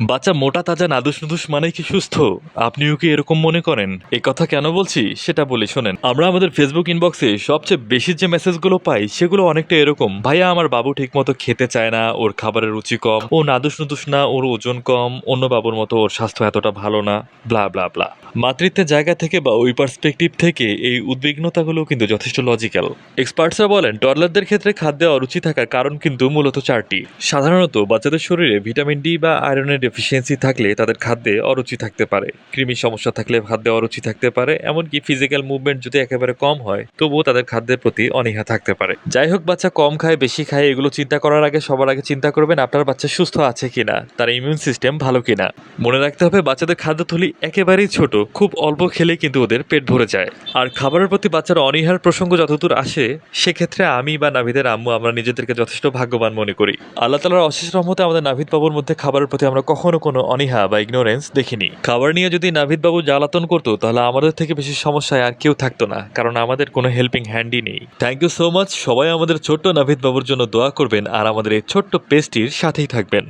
বাচ্চা মোটা, তাজা নাদুস নুদুস মানে কি সুস্থ? আপনিও কি এরকম মনে করেন? এই কথা কেন বলছি? সেটা বলি শোনেন। আমরা আমাদের ফেসবুক ইনবক্সে সবচেয়ে বেশি যে মেসেজগুলো পাই, সেগুলো অনেকটা এরকম। ভাইয়া, আমার বাবু ঠিকমতো খেতে চায় না, ওর খাবারের রুচি কম, ও নাদুস নুদুস না, ওর ওজন কম, অন্য বাবুর মতো ওর স্বাস্থ্য এতটা ভালো না ব্লা ব্লা ব্লা মাতৃত্বের জায়গা থেকে বা ওই পার্সপেক্টিভ থেকে এই উদ্বিগ্নতাগুলো কিন্তু যথেষ্ট লজিক্যাল এক্সপার্টসরা বলেন টডলারদের ক্ষেত্রে খাদ্যে অরুচি থাকার কারণ কিন্তু মূলত চারটি। সাধারণত বাচ্চাদের শরীরে ভিটামিন ডি বা আয়রনের ডেফিসিয়েন্সি থাকলে তাদের খাদ্যে অরুচি থাকতে পারে। কৃমির সমস্যা থাকলে খাদ্যে অরুচি থাকতে পারে। এমনকি ফিজিক্যাল মুভমেন্ট যদি একেবারে কম হয়, তবুও তাদের খাদ্যের প্রতি অনীহা থাকতে পারে। যাই হোক, বাচ্চা কম খায়, বেশি খায়, এগুলো চিন্তা করার আগে সবার আগে চিন্তা করবেন আপনার বাচ্চা সুস্থ আছে কিনা, তার ইমিউন সিস্টেম ভালো কিনা। মনে রাখতে হবে, বাচ্চাদের খাদ্যথলি একেবারেই ছোট, খুব অল্প খেলে কিন্তু ওদের পেট ভরে যায়। আর খাবারের প্রতি বাচ্চার অনীহার প্রসঙ্গ যতদূর আসে, সেক্ষেত্রে আমি বা নাভিদের আম্মু আমরা নিজেদেরকে যথেষ্ট ভাগ্যবান মনে করি। আল্লাহ তালার অশেষ রহমতে আমাদের নাভিদ বাবুর মধ্যে খাবারের প্রতি আমরা কখনো কোনো অনীহা বা ইগনোরেন্স দেখিনি। খাবার নিয়ে যদি নাভিদ বাবু জ্বালাতন করতো, তাহলে আমাদের থেকে বেশি সমস্যায় আর কেউ থাকতো না, কারণ আমাদের কোনো হেল্পিং হ্যান্ডই নেই। থ্যাংক ইউ সো মাচ সবাই আমাদের ছোট্ট নাভিদ বাবুর জন্য দোয়া করবেন আর আমাদের এই ছোট্ট পেজটির সাথেই থাকবেন।